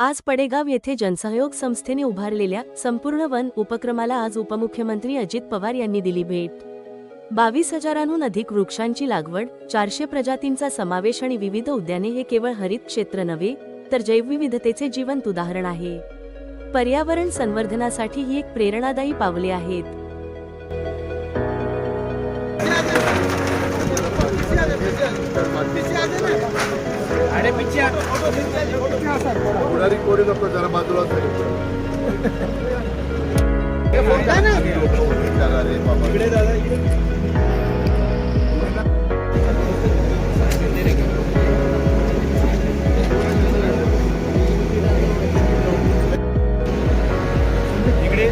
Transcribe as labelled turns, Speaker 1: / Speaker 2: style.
Speaker 1: आज पडेगाव येथे जनसहयोग संस्थेने उभारलेल्या संपूर्ण वन उपक्रमाला आज उपमुख्यमंत्री अजित पवार यांनी दिली भेट. बावीस हजारांहून अधिक वृक्षांची लागवड चारशे प्रजातींचा समावेश आणि विविध उद्याने हे केवळ हरित क्षेत्र नव्हे तर जैवविविधतेचे जिवंत उदाहरण आहे. पर्यावरण संवर्धनासाठी ही एक प्रेरणादायी पावले आहेत.
Speaker 2: पुढारी कोणी नको जरा बाजूला
Speaker 3: इकडे.